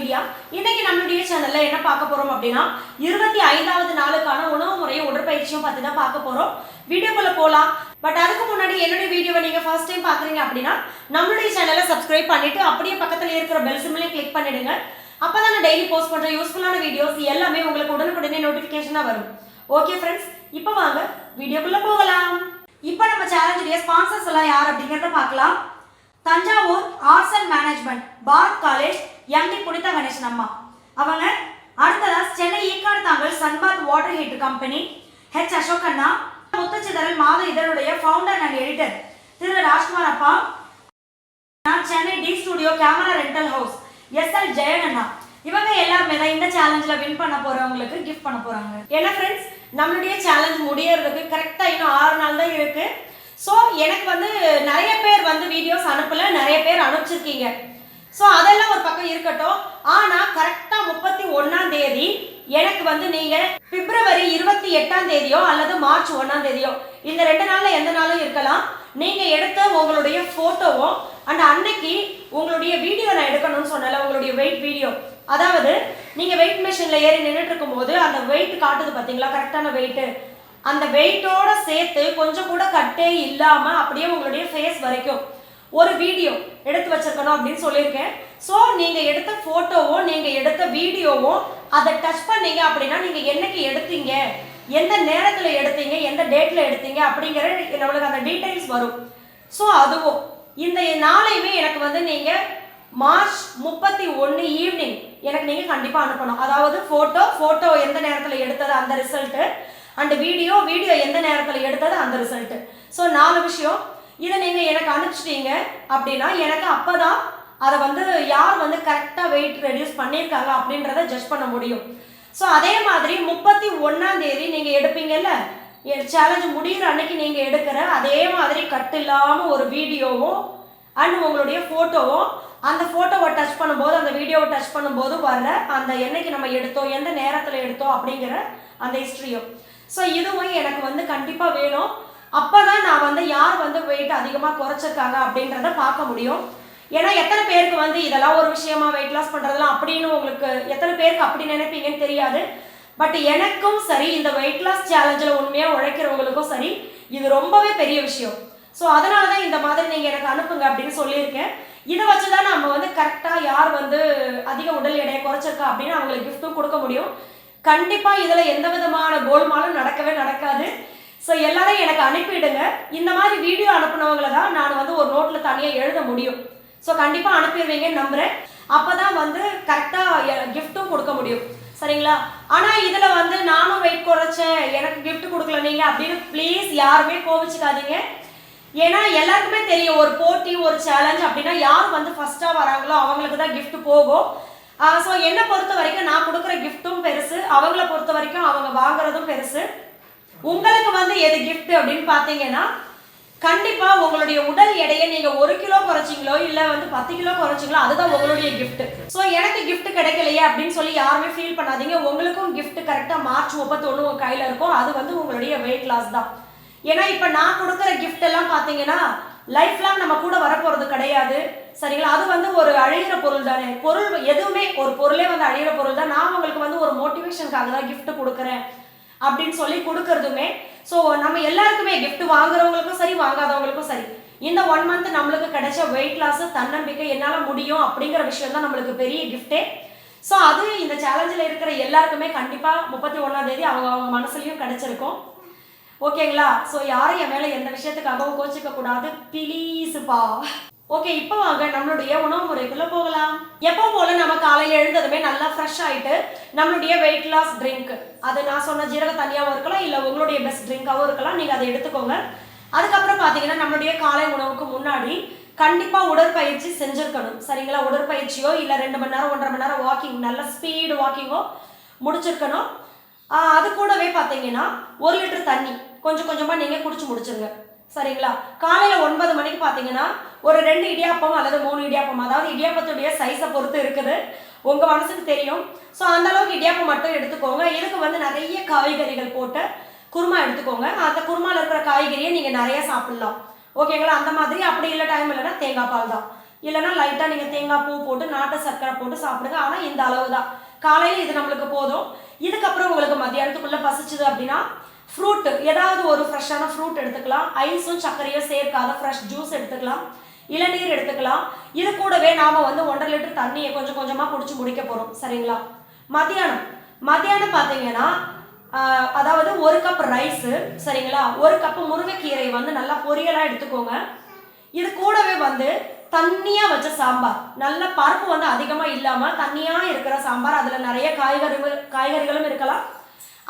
Media இன்னைக்கு நம்மளுடைய சேனல்ல என்ன பார்க்க போறோம் அப்படின்னா இருபத்தி ஐந்தாவது நாளுக்கான உணவு முறையும் உடற்பயிற்சியும் பத்தி தான் பார்க்க போறோம். வீடியோக்குள்ள போலாம். பட் அதுக்கு முன்னாடி என்னுடைய வீடியோவை நீங்க ஃபர்ஸ்ட் டைம் பாக்குறீங்க அப்படின்னா நம்மளுடைய சேனலை சப்ஸ்கிரைப் பண்ணிட்டு அப்படியே பக்கத்துல இருக்கிற பெல் சிம்லையும் கிளிக் பண்ணிடுங்க. அப்பதான் நான் டெய்லி போஸ்ட் பண்ற யூஸ்ஃபுல்லான வீடியோஸ் எல்லாமே உங்களுக்கு உடனுக்குடனே நோட்டிபிகேஷனா வரும். ஓகே ஃப்ரெண்ட்ஸ் இப்போ வாங்க வீடியோக்குள்ள போகலாம். இப்போ நம்ம சேலஞ்சுடைய ஸ்பான்சர்ஸ் எல்லாம் யார் அப்படிங்கறத பார்க்கலாம். Thanjavur arts and management Bharat college MD Punitha Ganesan அம்மா. அவங்க அடுத்ததா Chennai Ekkadu Thangal Sunbath water heater company H Ashok அண்ணா முத்துச்சிதறல் மாத இதழுடைய founder and editor Thiru Rajkumar அப்பா நான் Chennai D studio camera rental house S L Jayan அண்ணா. இவங்க எல்லாருமே தான் இந்த சேலஞ்சில் வின் பண்ண போகிறவங்களுக்கு கிஃப்ட் பண்ண போகிறாங்க ஏன்னா ஃப்ரெண்ட்ஸ் நம்மளுடைய சேலஞ்ச் முடியறதுக்கு கரெக்டாக இன்னும் ஆறு நாள் தான் இருக்குது ஸோ எனக்கு வந்து நிறைய பேர் வந்து வீடியோஸ் அனுப்பல நிறைய பேர் அனுப்பிச்சிருக்கீங்க. ஸோ அதெல்லாம் ஒரு பக்கம் இருக்கட்டும். ஆனால் கரெக்டாக முப்பத்தி ஒன்றாம் தேதி எனக்கு வந்து நீங்கள் பிப்ரவரி இருபத்தி எட்டாம் தேதியோ அல்லது மார்ச் ஒன்றாம் தேதியோ இந்த ரெண்டு நாளில் எந்த நாளும் இருக்கலாம். நீங்கள் எடுத்த உங்களுடைய ஃபோட்டோவும் அண்ட் அன்னைக்கு உங்களுடைய வீடியோ நான் எடுக்கணும்னு சொன்னல உங்களுடைய வெயிட் வீடியோ அதாவது நீங்கள் வெயிட் மிஷினில் ஏறி நின்றுட்டு இருக்கும்போது அந்த வெயிட் காட்டுது பார்த்தீங்களா கரெக்டான வெயிட்டு அந்த வெயிட்டோட சேர்த்து கொஞ்சம் கூட கட்டே இல்லாமல் அப்படியே உங்களுடைய ஃபேஸ் வரைக்கும். ஒரு வீடியோ எடுத்து வச்சிருக்கணும் அப்படின்னு சொல்லியிருக்கேன். ஸோ நீங்கள் எடுத்த ஃபோட்டோவும் நீங்கள் எடுத்த வீடியோவும் அதை டச் பண்ணீங்க அப்படின்னா நீங்கள் என்னைக்கு எடுத்தீங்க? எந்த நேரத்தில் எடுத்தீங்க? எந்த டேட்டில் எடுத்தீங்க? அப்படிங்கிற நம்மளுக்கு அந்த டீட்டெயில்ஸ் வரும். ஸோ அதுவும் இந்த நாளையுமே எனக்கு வந்து நீங்கள் மார்ச் முப்பத்தி ஒன்று ஈவினிங் எனக்கு நீங்கள் கண்டிப்பாக அனுப்பணும். அதாவது ஃபோட்டோ ஃபோட்டோ எந்த நேரத்தில் எடுத்தது அந்த ரிசல்ட்டு அண்ட் வீடியோ வீடியோ எந்த நேரத்தில் எடுத்தது? அந்த ரிசல்ட்டு ஸோ நாலு விஷயம். இதை நீங்கள் எனக்கு அனுப்பிச்சிட்டீங்க அப்படின்னா எனக்கு அப்போ தான் அதை வந்து யார் வந்து கரெக்டாக வெயிட் ரெடியூஸ் பண்ணியிருக்காங்க அப்படின்றத ஜட்ஜ் பண்ண முடியும். ஸோ அதே மாதிரி முப்பத்தி ஒன்றாம் தேதி நீங்கள் எடுப்பீங்கல்ல? சேலஞ்ச் முடிகிற அன்னைக்கு நீங்கள் எடுக்கிற அதே மாதிரி கட் இல்லாமல் ஒரு வீடியோவும் அண்ட் உங்களுடைய ஃபோட்டோவும் அந்த ஃபோட்டோவை டச் பண்ணும்போது அந்த வீடியோவை டச் பண்ணும்போது வர்ற அந்த என்னைக்கு நம்ம எடுத்தோம் எந்த நேரத்தில் எடுத்தோம் அப்படிங்கிற அந்த ஹிஸ்ட்ரியும் ஸோ இதுவும் எனக்கு வந்து கண்டிப்பாக வேணும். அப்போ தான் நான் வந்து யார் வந்து வெயிட் அதிகமாக குறைச்சிருக்காங்க அப்படின்றத பார்க்க முடியும். ஏன்னா எத்தனை பேருக்கு வந்து இதெல்லாம் ஒரு விஷயமா வெயிட் லாஸ் பண்ணுறதெல்லாம் அப்படின்னு உங்களுக்கு எத்தனை பேருக்கு அப்படி நினைப்பீங்கன்னு தெரியாது. பட் எனக்கும் சரி இந்த வெயிட் லாஸ் சேலஞ்சில் உண்மையாக உழைக்கிறவங்களுக்கும் சரி இது ரொம்பவே பெரிய விஷயம். ஸோ அதனால தான் இந்த மாதிரி நீங்கள் எனக்கு அனுப்புங்க அப்படின்னு சொல்லியிருக்கேன். இதை வச்சு தான் நம்ம வந்து கரெக்டாக யார் வந்து அதிக உடல் எடையை குறைச்சிருக்கா அப்படின்னு அவங்களுக்கு கிஃப்ட்டும் கொடுக்க முடியும். கண்டிப்பாக இதில் எந்த விதமான கோல்மாலும் நடக்கவே நடக்காது. ஸோ எல்லாரும் எனக்கு அனுப்பிடுங்க. இந்த மாதிரி வீடியோ அனுப்புனவங்கள தான் நான் வந்து ஒரு நோட்டில் தனியாக எழுத முடியும். ஸோ கண்டிப்பாக அனுப்பிடுவீங்கன்னு நம்புகிறேன் அப்போ தான் வந்து கரெக்டாக கிஃப்ட்டும் கொடுக்க முடியும். சரிங்களா? ஆனால் இதில் வந்து நானும் வெயிட் குறைச்சேன். எனக்கு கிஃப்ட் கொடுக்கல நீங்கள் அப்படின்னு ப்ளீஸ் யாருமே கோவிச்சுக்காதீங்க. ஏன்னா எல்லாருக்குமே தெரியும் ஒரு போட்டி ஒரு சேலஞ்ச் அப்படின்னா யார் வந்து ஃபர்ஸ்ட்டாக வராங்களோ அவங்களுக்கு தான் கிஃப்ட் போகும். ஸோ என்னை பொறுத்த வரைக்கும் நான் கொடுக்குற கிஃப்ட்டும் பெருசு அவங்கள பொறுத்த வரைக்கும் அவங்க வாங்குறதும் பெருசு. உங்களுக்கு வந்து எது கிஃப்ட் அப்படின்னு பார்த்தீங்கன்னா கண்டிப்பாக உங்களுடைய உடல் எடையை நீங்கள் ஒரு கிலோ குறைச்சிங்களோ இல்லை வந்து பத்து கிலோ குறைச்சிங்களோ அதுதான் உங்களுடைய கிஃப்ட் ஸோ எனக்கு கிஃப்ட் கிடைக்கலையே அப்படின்னு சொல்லி யாருமே ஃபீல் பண்ணாதீங்க. உங்களுக்கும் கிஃப்ட் கரெக்டாக மார்ச் முப்பத்தொன்று உங்கள் கையில் இருக்கும் அது வந்து உங்களுடைய வெயிட் லாஸ் தான். ஏன்னா இப்போ நான் கொடுக்குற கிஃப்ட் எல்லாம் பார்த்தீங்கன்னா லைஃப் லாங் நம்ம கூட வரப்போகிறது கிடையாது. சரிங்களா? அது வந்து ஒரு அழிகிற பொருள் தானே. பொருள் எதுவுமே ஒரு பொருளே வந்து அழிகிற பொருள் தான். நான் உங்களுக்கு வந்து ஒரு மோட்டிவேஷனுக்காக தான் கிஃப்ட் கொடுக்குறேன் அப்படின்னு சொல்லி கொடுக்கறதுமே. ஸோ நம்ம எல்லாருக்குமே கிஃப்ட் வாங்குறவங்களுக்கும் சரி வாங்காதவங்களுக்கும் சரி இந்த ஒன் மந்த் நம்மளுக்கு கிடைச்ச வெயிட் லாஸ் தன்னம்பிக்கை என்னால் முடியும் அப்படிங்கிற விஷயம் தான் நம்மளுக்கு பெரிய கிஃப்டே ஸோ அது இந்த சேலஞ்சில் இருக்கிற எல்லாருக்குமே கண்டிப்பாக முப்பத்தி ஒன்றாம் தேதி அவங்க அவங்க மனசுலையும் கிடைச்சிருக்கும். ஓகேங்களா? ஸோ யாரும் என் மேலே எந்த விஷயத்துக்காகவும் கோச்சிக்க கூடாது. ப்ளீஸுப்பா ஓகே இப்போ வாங்க நம்மளுடைய உணவு முறைக்குள்ள போகலாம். எப்போ போல நம்ம காலையில் எழுந்ததுமே நல்லா ஃப்ரெஷ் ஆயிட்டு நம்மளுடைய வெயிட் லாஸ் ட்ரிங்க் அது நான் சொன்ன ஜீரக தனியாகவும் இருக்கலாம் இல்லை உங்களுடைய பெஸ்ட் ட்ரிங்காகவும் இருக்கலாம். நீங்கள் அதை எடுத்துக்கோங்க. அதுக்கப்புறம் பார்த்தீங்கன்னா நம்மளுடைய காலை உணவுக்கு முன்னாடி கண்டிப்பாக உடற்பயிற்சி செஞ்சுருக்கணும். சரிங்களா? உடற்பயிற்சியோ இல்லை ரெண்டு மணி நேரம் ஒன்றரை மணி நேரம் வாக்கிங் நல்ல ஸ்பீடு வாக்கிங்கோ முடிச்சிருக்கணும். அது கூடவே பார்த்தீங்கன்னா ஒரு லிட்டர் தண்ணி. கொஞ்சம் கொஞ்சமாக நீங்கள் குடிச்சு முடிச்சுருங்க. சரிங்களா? காலையில் ஒன்பது மணிக்கு பார்த்தீங்கன்னா ஒரு ரெண்டு இடியாப்பம் அல்லது மூணு இடியாப்பம் அதாவது இடியாப்பத்துடைய சைஸை பொறுத்து இருக்குது. உங்கள் மனசுக்கு தெரியும். ஸோ அந்த அளவுக்கு இடியாப்பம் மட்டும் எடுத்துக்கோங்க. இதுக்கு வந்து நிறைய காய்கறிகள் போட்டு குருமா எடுத்துக்கோங்க. அந்த குருமாவில் இருக்கிற காய்கறியை நீங்கள் நிறைய சாப்பிட்லாம். ஓகேங்களா? அந்த மாதிரி அப்படி இல்லை டைம் இல்லைன்னா தேங்காய் பால் தான். இல்லைன்னா லைட்டாக நீங்கள் தேங்காய் பூ போட்டு நாட்டு சர்க்கரை போட்டு சாப்பிடுங்க. ஆனால் இந்த அளவு தான். காலையில் இது நம்மளுக்கு போதும். இதுக்கப்புறம் உங்களுக்கு மத்தியானத்துக்குள்ளே பசிச்சுது அப்படின்னா ஃப்ரூட் ஏதாவது ஒரு ஃப்ரெஷ்ஷான ஃப்ரூட் எடுத்துக்கலாம். ஐஸும் சர்க்கரையும் சேர்க்காத ஃப்ரெஷ் ஜூஸ் எடுத்துக்கலாம். இளநீர் எடுத்துக்கலாம். இது கூடவே நாம் வந்து ஒன்றரை லிட்டர் தண்ணியை கொஞ்சம் கொஞ்சமாக குடிச்சு முடிக்க போகிறோம் சரிங்களா? மத்தியானம். மத்தியானம் பார்த்தீங்கன்னா அதாவது ஒரு கப் ரைஸு சரிங்களா? ஒரு கப் முருங்கைக்கீரை வந்து நல்லா பொரியலாக எடுத்துக்கோங்க. இது கூடவே வந்து தண்ணியாக வச்ச சாம்பார். நல்ல பருப்பு வந்து அதிகமாக இல்லாமல் தண்ணியாக இருக்கிற சாம்பார். அதில் நிறைய காய்கறிகள் காய்கறிகளும் இருக்கலாம்.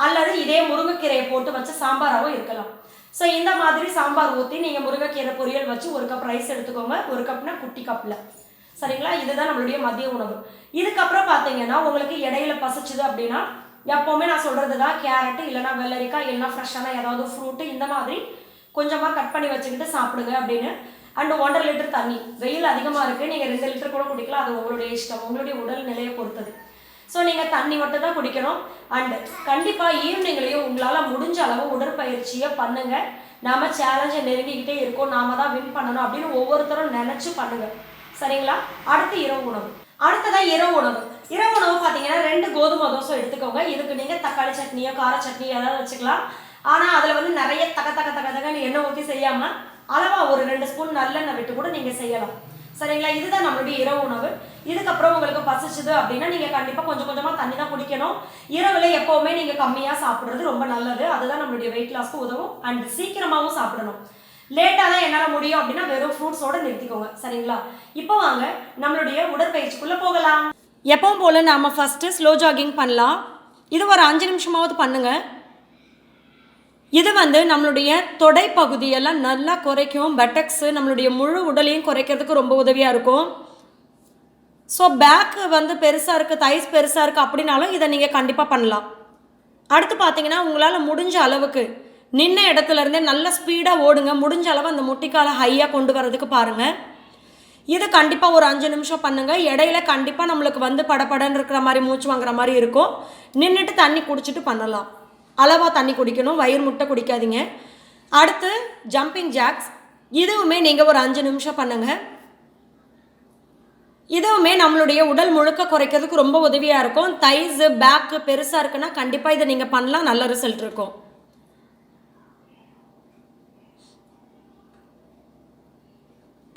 அல்லது இதே முருங்கைக்கீரையை போட்டு வச்ச சாம்பாராகவும் இருக்கலாம். ஸோ இந்த மாதிரி சாம்பார் ஊற்றி நீங்கள் முருங்கைக்கீரை பொரியல் வச்சு ஒரு கப் ரைஸ் எடுத்துக்கோங்க. ஒரு கப்னா குட்டி கப்பில் சரிங்களா? இதுதான் நம்மளுடைய மதிய உணவு. இதுக்கப்புறம் பார்த்தீங்கன்னா உங்களுக்கு இடையில பசிச்சுது அப்படின்னா எப்போவுமே நான் சொல்கிறது தான் கேரட்டு இல்லைன்னா வெள்ளரிக்காய் இல்லைனா ஃப்ரெஷ்ஷான ஏதாவது ஃப்ரூட்டு இந்த மாதிரி கொஞ்சமாக கட் பண்ணி வச்சுக்கிட்டு சாப்பிடுங்க அப்படின்னு. அண்ட் ஒன்றரை லிட்டர் தண்ணி. வெயில் அதிகமாக இருக்குது நீங்கள் ரெண்டு லிட்டர் கூட குடிக்கலாம். அது உங்களுடைய இஷ்டம். உங்களுடைய உடல் நிலையை பொறுத்தது. ஸோ நீங்கள் தண்ணி மட்டும் தான் குடிக்கணும். அண்டு கண்டிப்பாக ஈவினிங்லேயும் உங்களால் முடிஞ்ச அளவு உடற்பயிற்சியை பண்ணுங்கள் நாம் சேலஞ்சை நெருங்கிக்கிட்டே இருக்கோம். நாம தான் வின் பண்ணணும் அப்படின்னு ஒவ்வொருத்தரும் நினச்சி பண்ணுங்கள் சரிங்களா? அடுத்து இரவு உணவு. அடுத்ததான் இரவு உணவு. இரவு உணவு பார்த்தீங்கன்னா ரெண்டு கோதுமை தோசை எடுத்துக்கோங்க. இதுக்கு நீங்கள் தக்காளி சட்னியோ கார சட்னியோ ஏதாவது வச்சுக்கலாம். ஆனால் அதில் வந்து நிறைய தக தக தக தகன்னு எண்ணெய் ஊற்றி செய்யாமல் அளவாக ஒரு ரெண்டு ஸ்பூன் நல்லெண்ணெய் விட்டு கூட நீங்கள் செய்யலாம். சரிங்களா? இதுதான் நம்மளுடைய இரவு உணவு. இதுக்கப்புறம் உங்களுக்கு பசிச்சுது அப்படின்னா நீங்கள் கண்டிப்பாக கொஞ்சம் கொஞ்சமாக தண்ணி தான் குடிக்கணும். இரவில் எப்போவுமே நீங்கள் கம்மியாக சாப்பிட்றது ரொம்ப நல்லது. அதுதான் நம்மளுடைய வெயிட் லாஸ்க்கு உதவும். அண்ட் சீக்கிரமாகவும் சாப்பிடணும். லேட்டாக தான் என்னால் முடியும் அப்படின்னா வெறும் ஃப்ரூட்ஸோட நிறுத்திக்கோங்க. சரிங்களா? இப்போ வாங்க நம்மளுடைய உடற்பயிற்சிக்குள்ளே போகலாம். எப்பவும் போல் நாம் ஃபஸ்ட்டு ஸ்லோ ஜாகிங் பண்ணலாம். இது ஒரு அஞ்சு நிமிஷமாவது பண்ணுங்கள் இது வந்து நம்மளுடைய தொடை பகுதியெல்லாம் நல்லா குறைக்கும். பெட்டக்ஸு நம்மளுடைய முழு உடலையும் குறைக்கிறதுக்கு ரொம்ப உதவியாக இருக்கும். ஸோ பேக்கு வந்து பெருசாக இருக்குது தைஸ் பெருசாக இருக்குது அப்படின்னாலும் இதை நீங்கள் கண்டிப்பாக பண்ணலாம். அடுத்து பார்த்தீங்கன்னா உங்களால் முடிஞ்ச அளவுக்கு நின்ன இடத்துலருந்தே நல்ல ஸ்பீடாக ஓடுங்க. முடிஞ்ச அளவு அந்த முட்டிக்காலை ஹையாக கொண்டு வரதுக்கு பாருங்கள் இது கண்டிப்பாக ஒரு அஞ்சு நிமிஷம் பண்ணுங்கள் இடையில கண்டிப்பாக நம்மளுக்கு வந்து படபடன்னு இருக்கிற மாதிரி மூச்சு வாங்குற மாதிரி இருக்கும். நின்றுட்டு தண்ணி குடிச்சிட்டு பண்ணலாம். அளவாக தண்ணி குடிக்கணும். வயிறு முட்டை குடிக்காதீங்க. அடுத்து ஜம்பிங் ஜாக்ஸ் இதுவுமே நீங்கள் ஒரு அஞ்சு நிமிஷம் பண்ணுங்கள் இதுவுமே நம்மளுடைய உடல் முழுக்க குறைக்கிறதுக்கு ரொம்ப உதவியாக இருக்கும். தைஸு பேக்கு பெருசாக இருக்குன்னா கண்டிப்பாக இதை நீங்கள் பண்ணலாம். நல்ல ரிசல்ட் இருக்கும்.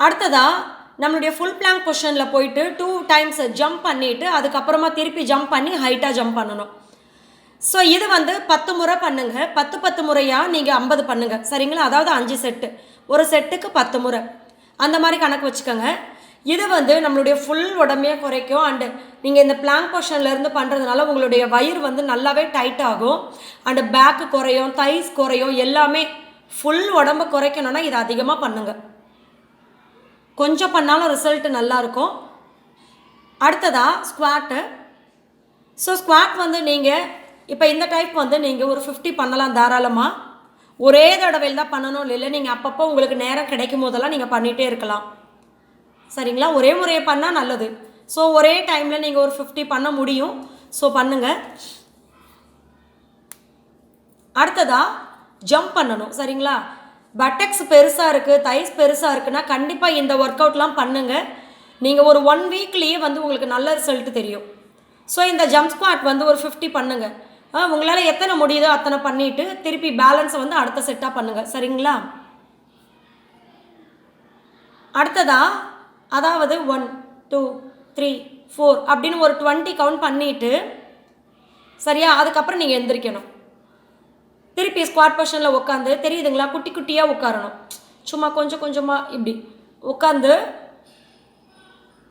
அடுத்ததாக நம்மளுடைய ஃபுல் பிளாங்க் பொஷனில் போயிட்டு டூ டைம்ஸ் ஜம்ப் பண்ணிவிட்டு அதுக்கப்புறமா திருப்பி ஜம்ப் பண்ணி ஹைட்டாக ஜம்ப் பண்ணணும். ஸோ இது வந்து பத்து முறை பண்ணுங்கள் பத்து பத்து முறையாக நீங்கள் ஐம்பது பண்ணுங்கள் சரிங்களா? அதாவது அஞ்சு செட்டு ஒரு செட்டுக்கு பத்து முறை. அந்த மாதிரி கணக்கு வச்சுக்கோங்க. இது வந்து நம்மளுடைய ஃபுல் உடம்பையே குறைக்கும். அண்டு நீங்கள் இந்த பிளாங்க் பொசிஷன்லேருந்து பண்ணுறதுனால உங்களுடைய வயிறு வந்து நல்லாவே டைட் ஆகும். அண்டு பேக்கு குறையும் தைஸ் குறையும் எல்லாமே ஃபுல் உடம்பு குறைக்கணும்னா இதை அதிகமாக பண்ணுங்கள் கொஞ்சம் பண்ணாலும் ரிசல்ட் நல்லாயிருக்கும் அடுத்ததா ஸ்குவாட்டு ஸோ ஸ்குவாட் வந்து நீங்கள் இப்போ இந்த டைப் வந்து நீங்கள் ஒரு ஃபிஃப்டி பண்ணலாம் தாராளமாக ஒரே தடவையில் தான் பண்ணணும். இல்லை நீங்கள் அப்பப்போ உங்களுக்கு நேரம் கிடைக்கும் போதெல்லாம் நீங்கள் பண்ணிகிட்டே இருக்கலாம். சரிங்களா? ஒரே முறையை பண்ணால் நல்லது. ஸோ ஒரே டைமில் நீங்கள் ஒரு ஃபிஃப்டி பண்ண முடியும். ஸோ பண்ணுங்கள் அடுத்ததாக ஜம்ப் பண்ணணும். சரிங்களா? பட்டக்ஸ் பெருசாக இருக்குது தைஸ் பெருசாக இருக்குன்னா கண்டிப்பாக இந்த ஒர்க் அவுட்லாம் பண்ணுங்கள் நீங்கள் ஒரு ஒன் வீக்லேயே வந்து உங்களுக்கு நல்ல ரிசல்ட் தெரியும். ஸோ இந்த ஜம்ப் ஸ்குவாட் வந்து ஒரு ஃபிஃப்டி பண்ணுங்கள் உங்களால் எத்தனை முடியுதோ அத்தனை பண்ணிவிட்டு திருப்பி பேலன்ஸை வந்து அடுத்த செட்டாக பண்ணுங்கள் சரிங்களா? அடுத்ததாக அதாவது ஒன் டூ த்ரீ ஃபோர் அப்படின்னு ஒரு டுவெண்ட்டி கவுண்ட் பண்ணிவிட்டு சரியா? அதுக்கப்புறம் நீங்கள் எந்திரிக்கணும். திருப்பி ஸ்குவாட் பொஷனில் உட்காந்து தெரியுதுங்களா? குட்டி குட்டியாக உட்காரணும். சும்மா கொஞ்சம் கொஞ்சமாக இப்படி உட்காந்து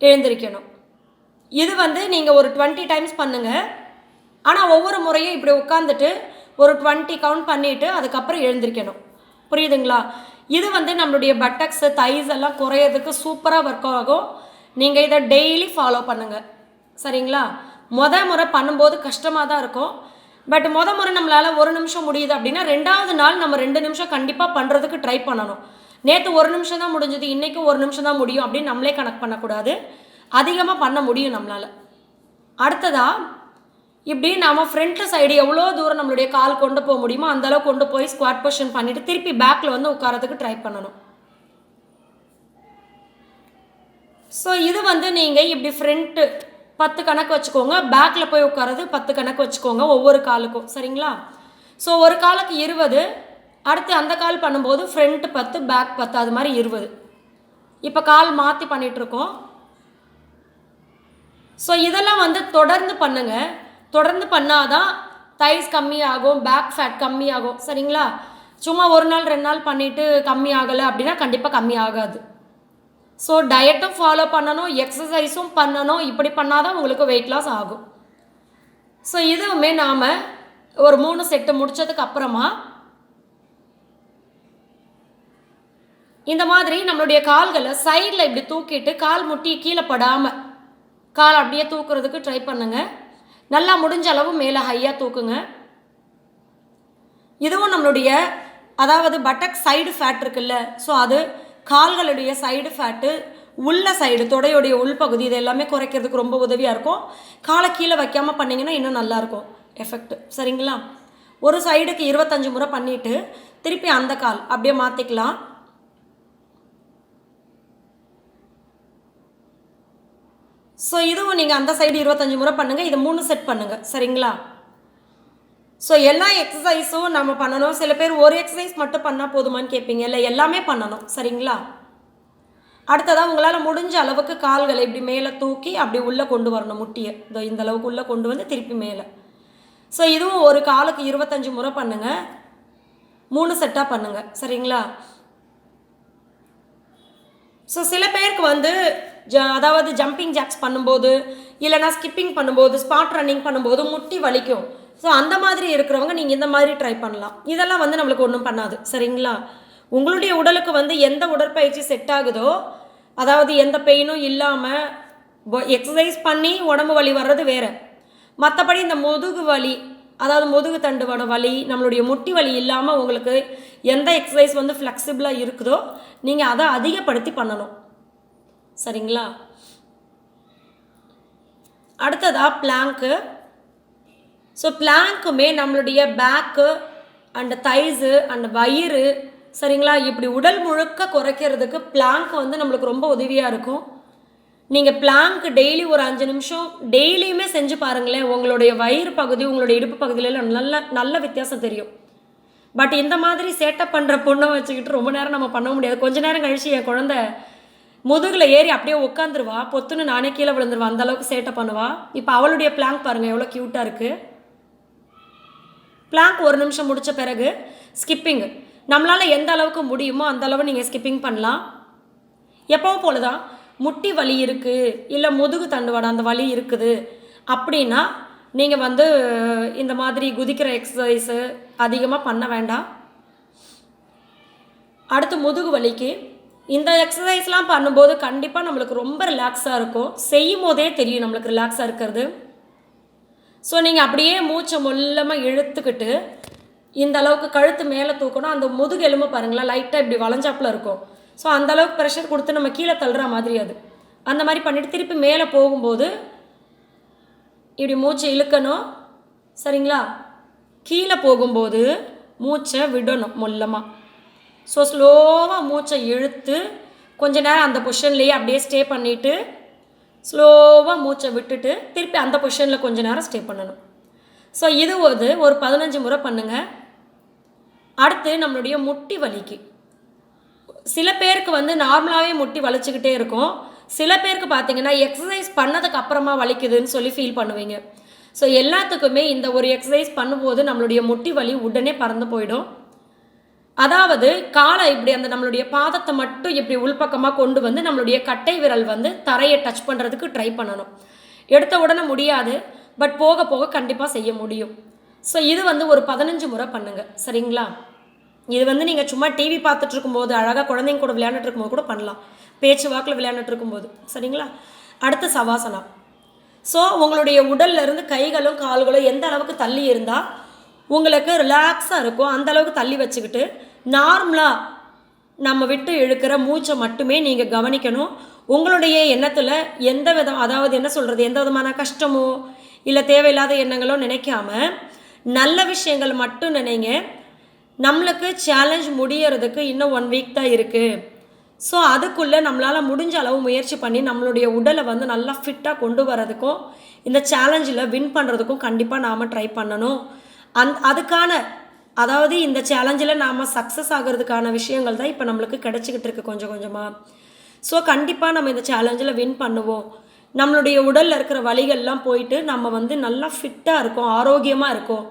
எழுந்திருக்கணும். இது வந்து நீங்கள் ஒரு டுவெண்ட்டி டைம்ஸ் பண்ணுங்கள் ஆனால் ஒவ்வொரு முறையும் இப்படி உட்காந்துட்டு ஒரு டுவெண்ட்டி கவுண்ட் பண்ணிவிட்டு அதுக்கப்புறம் எழுந்திருக்கணும். புரியுதுங்களா? இது வந்து நம்மளுடைய பட்டக்ஸு தைஸ் எல்லாம் குறையிறதுக்கு சூப்பராக ஒர்க் ஆகும். நீங்கள் இதை டெய்லி ஃபாலோ பண்ணுங்கள் சரிங்களா? முத முறை பண்ணும்போது கஷ்டமாக தான் இருக்கும். பட் முத முறை நம்மளால் ஒரு நிமிஷம் முடியுது அப்படின்னா ரெண்டாவது நாள் நம்ம ரெண்டு நிமிஷம் கண்டிப்பாக பண்ணுறதுக்கு ட்ரை பண்ணணும். நேற்று ஒரு நிமிஷம் தான் முடிஞ்சது இன்றைக்கும் ஒரு நிமிஷம் தான் முடியும் அப்படின்னு நம்மளே கணக்கு பண்ணக்கூடாது. அதிகமாக பண்ண முடியும் நம்மளால். அடுத்ததாக இப்படி நம்ம ஃப்ரண்ட் சைடு எவ்வளோ தூரம் நம்மளுடைய கால் கொண்டு போக முடியுமோ அந்தளவுக்கு கொண்டு போய் ஸ்குவாட் பொஷன் பண்ணிவிட்டு திருப்பி பேக்கில் வந்து உட்காரத்துக்கு ட்ரை பண்ணணும். ஸோ இது வந்து நீங்கள் இப்படி ஃப்ரண்ட்டு பத்து கணக்கு வச்சுக்கோங்க பேக்கில் போய் உட்காரது பத்து கணக்கு வச்சுக்கோங்க ஒவ்வொரு காலுக்கும். சரிங்களா? ஸோ ஒரு காலுக்கு இருபது அடுத்து அந்த கால் பண்ணும்போது ஃப்ரண்ட் பத்து பேக் பத்து அது மாதிரி இருபது. இப்போ கால் மாற்றி பண்ணிகிட்ருக்கோம் ஸோ இதெல்லாம் வந்து தொடர்ந்து பண்ணுங்கள் தொடர்ந்து பண்ணாதான் தைஸ் கம்மியாகும் பேக் ஃபேட் கம்மியாகும். சரிங்களா? சும்மா ஒரு நாள் ரெண்டு நாள் பண்ணிவிட்டு கம்மி ஆகலை அப்படின்னா கண்டிப்பாக கம்மி ஆகாது ஸோ டயட்டும் ஃபாலோ பண்ணணும் எக்ஸசைஸும் பண்ணணும். இப்படி பண்ணாதான் உங்களுக்கு வெயிட் லாஸ் ஆகும். ஸோ இதுவுமே நாம் ஒரு மூணு செட்டு முடித்ததுக்கு அப்புறமா இந்த மாதிரி நம்மளுடைய கால்களை சைடில் இப்படி தூக்கிட்டு கால் முட்டி கீழே படாமல் கால் அப்படியே தூக்குறதுக்கு ட்ரை பண்ணுங்கள் நல்லா முடிஞ்ச அளவு மேலே ஹையாக தூக்குங்க. இதுவும் நம்மளுடைய அதாவது பட்டக் சைடு ஃபேட் இருக்குல்ல ஸோ அது கால்களுடைய சைடு ஃபேட்டு உள்ள சைடு தொடையுடைய உள்பகுதி இது எல்லாமே குறைக்கிறதுக்கு ரொம்ப உதவியாக இருக்கும். காலை கீழே வைக்காமல் பண்ணிங்கன்னா இன்னும் நல்லாயிருக்கும் எஃபெக்ட் சரிங்களா? ஒரு சைடுக்கு இருபத்தஞ்சு முறை பண்ணிவிட்டு திருப்பி அந்த கால் அப்படியே மாற்றிக்கலாம் ஸோ இதுவும் நீங்கள் அந்த சைடு இருபத்தஞ்சி முறை பண்ணுங்கள் இது மூணு செட் பண்ணுங்கள் சரிங்களா? ஸோ எல்லா எக்ஸசைஸும் நம்ம பண்ணணும். சில பேர் ஒரு எக்ஸசைஸ் மட்டும் பண்ணால் போதுமான்னு கேட்பீங்க. இல்லை எல்லாமே பண்ணணும். சரிங்களா? அடுத்ததாக உங்களால் முடிஞ்ச அளவுக்கு கால்களை இப்படி மேலே தூக்கி அப்படி உள்ளே கொண்டு வரணும். முட்டியை. இதோ இந்த அளவுக்கு உள்ளே கொண்டு வந்து திருப்பி மேலே. ஸோ இதுவும் ஒரு காலுக்கு இருபத்தஞ்சி முறை பண்ணுங்கள் மூணு செட்டாக பண்ணுங்கள் சரிங்களா? ஸோ சில பேருக்கு வந்து ஜ அதாவது ஜம்பிங் ஜாக்ஸ் பண்ணும்போது இல்லைனா ஸ்கிப்பிங் பண்ணும்போது ஸ்பாட் ரன்னிங் பண்ணும்போது முட்டி வலிக்கும். ஸோ அந்த மாதிரி இருக்கிறவங்க நீங்கள் இந்த மாதிரி ட்ரை பண்ணலாம். இதெல்லாம் வந்து நம்மளுக்கு ஒன்றும் பண்ணாது. சரிங்களா? உங்களுடைய உடலுக்கு வந்து எந்த உடற்பயிற்சி செட் ஆகுதோ அதாவது எந்த பெயினும் இல்லாமல் எக்ஸசைஸ் பண்ணி உடம்பு வலி வர்றது வேறு. மற்றபடி இந்த முதுகு வலி அதாவது முதுகு தண்டுவோட வலி நம்மளுடைய முட்டி வலி இல்லாமல் உங்களுக்கு எந்த எக்ஸசைஸ் வந்து ஃப்ளெக்சிபிளாக இருக்குதோ நீங்கள் அதை அதிகப்படுத்தி பண்ணணும். சரிங்களா? அடுத்ததா பிளாங்க்கு ஸோ பிளாங்க்குமே நம்மளுடைய பேக்கு அண்ட் தைஸு அண்ட் வயிறு சரிங்களா? இப்படி உடல் முழுக்க குறைக்கிறதுக்கு பிளாங்க் வந்து நம்மளுக்கு ரொம்ப உதவியாக இருக்கும். நீங்கள் பிளாங்க் டெய்லி ஒரு அஞ்சு நிமிஷம் டெய்லியுமே செஞ்சு பாருங்களேன். உங்களுடைய வயிறு பகுதி உங்களுடைய இடுப்பு பகுதியிலலாம் நல்ல நல்ல வித்தியாசம் தெரியும். பட் இந்த மாதிரி சேட்டப் பண்ணுற பொண்ணை வச்சுக்கிட்டு ரொம்ப நேரம் நம்ம பண்ண முடியாது. கொஞ்ச நேரம் கழிச்சு என் குழந்தை முதுகில் ஏறி அப்படியே உட்காந்துருவா பொத்துன்னு நானே கீழே விழுந்துருவா. அந்த அளவுக்கு சேட்டை பண்ணுவா. இப்போ அவளுடைய பிளாங்க் பாருங்கள் எவ்வளோ க்யூட்டாக இருக்குது பிளாங்க் ஒரு நிமிஷம் முடித்த பிறகு ஸ்கிப்பிங் நம்மளால் எந்த அளவுக்கு முடியுமோ அந்த அளவு நீங்கள் ஸ்கிப்பிங் பண்ணலாம். எப்பவும் போல தான் முட்டி வலி இருக்குது இல்லை முதுகு தண்டுவடை அந்த வலி இருக்குது அப்படின்னா நீங்கள் வந்து இந்த மாதிரி குதிக்கிற எக்ஸசைஸு அதிகமாக பண்ண வேண்டாம். அடுத்து முதுகு வலிக்கு இந்த எக்ஸசைஸ்லாம் பண்ணும்போது கண்டிப்பாக நம்மளுக்கு ரொம்ப ரிலாக்ஸாக இருக்கும். செய்யும் போதே தெரியும் நம்மளுக்கு ரிலாக்ஸாக இருக்கிறது. ஸோ நீங்கள் அப்படியே மூச்சை மொல்லமாக இழுத்துக்கிட்டு இந்த அளவுக்கு கழுத்து மேலே தூக்கணும். அந்த முதுகு எலும்பு பாருங்களேன் லைட்டாக இப்படி வளைஞ்சாப்புல இருக்கும். ஸோ அந்த அளவுக்கு ப்ரெஷர் கொடுத்து நம்ம கீழே தள்ளுற மாதிரி அது. அந்த மாதிரி பண்ணிவிட்டு திருப்பி மேலே போகும்போது இப்படி மூச்சை இழுக்கணும். சரிங்களா? கீழே போகும்போது மூச்சை விடணும் மொல்லமாக ஸோ ஸ்லோவாக மூச்சை இழுத்து கொஞ்ச நேரம் அந்த பொசிஷன்லேயே அப்படியே ஸ்டே பண்ணிவிட்டு ஸ்லோவாக மூச்சை விட்டுட்டு திருப்பி அந்த பொசிஷனில் கொஞ்ச நேரம் ஸ்டே பண்ணணும். ஸோ இது ஒரு ஒரு பதினஞ்சு முறை பண்ணுங்கள் அடுத்து நம்மளுடைய முட்டி வலிக்கு. சில பேருக்கு வந்து நார்மலாகவே முட்டி வலிச்சுக்கிட்டே இருக்கும். சில பேருக்கு பார்த்தீங்கன்னா எக்ஸசைஸ் பண்ணதுக்கு அப்புறமா வலிக்குதுன்னு சொல்லி ஃபீல் பண்ணுவீங்க. ஸோ எல்லாத்துக்குமே இந்த ஒரு எக்ஸசைஸ் பண்ணும்போது நம்மளுடைய முட்டி வலி உடனே பறந்து போயிடும். அதாவது காலை இப்படி அந்த நம்மளுடைய பாதத்தை மட்டும் இப்படி உள்பக்கமாக கொண்டு வந்து நம்மளுடைய கட்டை விரல் வந்து தரையை டச் பண்ணுறதுக்கு ட்ரை பண்ணணும். எடுத்த உடனே முடியாது பட் போக போக கண்டிப்பாக செய்ய முடியும். ஸோ இது வந்து ஒரு பதினஞ்சு முறை பண்ணுங்கள் சரிங்களா? இது வந்து நீங்கள் சும்மா டிவி பார்த்துட்டு இருக்கும்போது அழகாக குழந்தைங்க கூட விளையாண்டுட்டு இருக்கும்போது கூட பண்ணலாம். பேச்சு வாக்கில் விளையாண்டுட்டு இருக்கும்போது. சரிங்களா? அடுத்து சவாசனா ஸோ உங்களுடைய உடல்லிருந்து கைகளும் கால்களும் எந்த அளவுக்கு தள்ளி இருந்தால் உங்களுக்கு ரிலாக்ஸாக இருக்கும். அந்தளவுக்கு தள்ளி வச்சுக்கிட்டு நார்மலாக நம்ம விட்டு இழுக்கிற மூச்சை மட்டுமே நீங்கள் கவனிக்கணும். உங்களுடைய எண்ணத்தில் எந்த விதம் அதாவது என்ன சொல்கிறது எந்த விதமான கஷ்டமோ இல்லை தேவையில்லாத எண்ணங்களோ நினைக்காம நல்ல விஷயங்கள் மட்டும் நினைங்க. நம்மளுக்கு சேலஞ்ச் முடியறதுக்கு இன்னும் ஒன் வீக் தான் இருக்குது ஸோ அதுக்குள்ளே நம்மளால் முடிஞ்ச அளவு முயற்சி பண்ணி நம்மளுடைய உடலை வந்து நல்லா ஃபிட்டாக கொண்டு வரதுக்கும் இந்த சேலஞ்சில் வின் பண்ணுறதுக்கும் கண்டிப்பாக நாம் ட்ரை பண்ணணும். அந் அதுக்கான அதாவது இந்த சேலஞ்சில் நாம் சக்ஸஸ் ஆகிறதுக்கான விஷயங்கள் தான் இப்போ நம்மளுக்கு கிடச்சிக்கிட்டு இருக்கு கொஞ்சம் கொஞ்சமாக ஸோ கண்டிப்பாக நம்ம இந்த சேலஞ்சில் வின் பண்ணுவோம். நம்மளுடைய உடலில் இருக்கிற வழிகள்லாம் போயிட்டு நம்ம வந்து நல்லா ஃபிட்டாக இருக்கும் ஆரோக்கியமாக இருக்கும்.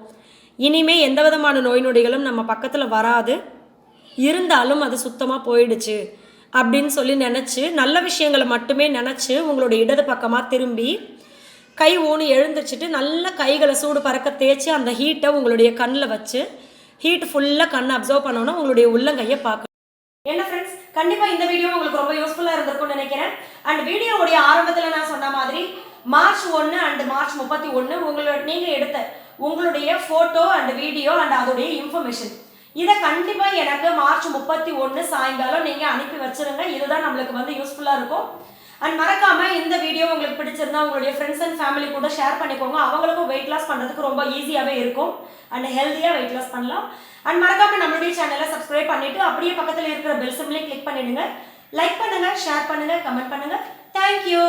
இனிமே எந்த விதமான நோய் நொடிகளும் நம்ம பக்கத்தில் வராது. இருந்தாலும் அது சுத்தமாக போயிடுச்சு அப்படின்னு சொல்லி நினச்சி நல்ல விஷயங்களை மட்டுமே நினச்சி உங்களுடைய இடது பக்கமாக திரும்பி கை ஊனி எழுந்திரிச்சிட்டு நல்ல கைகளை சூடு பறக்க தேய்ச்சி அந்த ஹீட்டை உங்களுடைய கண்ணில் வச்சு ஹீட் ஃபுல்லாக கண்ணை அப்சர்வ் பண்ணோன்னா உங்களுடைய உள்ளங்கையை பார்க்கணும் என்ன ஃப்ரெண்ட்ஸ் கண்டிப்பாக இந்த வீடியோ உங்களுக்கு ரொம்ப யூஸ்ஃபுல்லாக இருந்திருக்கும்னு நினைக்கிறேன். அண்ட் வீடியோவுடைய ஆரம்பத்தில் நான் சொன்ன மாதிரி மார்ச் ஒன்று அண்ட் மார்ச் முப்பத்தி ஒன்று உங்களோட நீங்கள் எடுத்த உங்களுடைய ஃபோட்டோ அண்ட் வீடியோ அண்ட் அதோடைய இன்ஃபர்மேஷன் இதை கண்டிப்பாக எனக்கு மார்ச் முப்பத்தி ஒன்று சாயங்காலம் நீங்கள் அனுப்பி வச்சிருங்க. இதுதான் நம்மளுக்கு வந்து யூஸ்ஃபுல்லாக இருக்கும். அண்ட் மறக்காம இந்த வீடியோ உங்களுக்கு பிடிச்சிருந்தா உங்களுடைய ஃப்ரெண்ட்ஸ் அண்ட் ஃபேமிலி கூட ஷேர் பண்ணிக்கோங்க. அவங்களுக்கும் வெயிட் லாஸ் பண்ணுறதுக்கு ரொம்ப ஈஸியாகவே இருக்கும். அண்ட் ஹெல்த்தியாக வெயிட் லாஸ் பண்ணலாம். அண்ட் மறக்காம நம்மளுடைய சேனலை சப்ஸ்கிரைப் பண்ணிட்டு அப்படியே பக்கத்தில் இருக்கிற பெல் சிம்லேயே கிளிக் பண்ணிடுங்க. லைக் பண்ணுங்க ஷேர் பண்ணுங்க கமெண்ட் பண்ணுங்க. தேங்க்யூ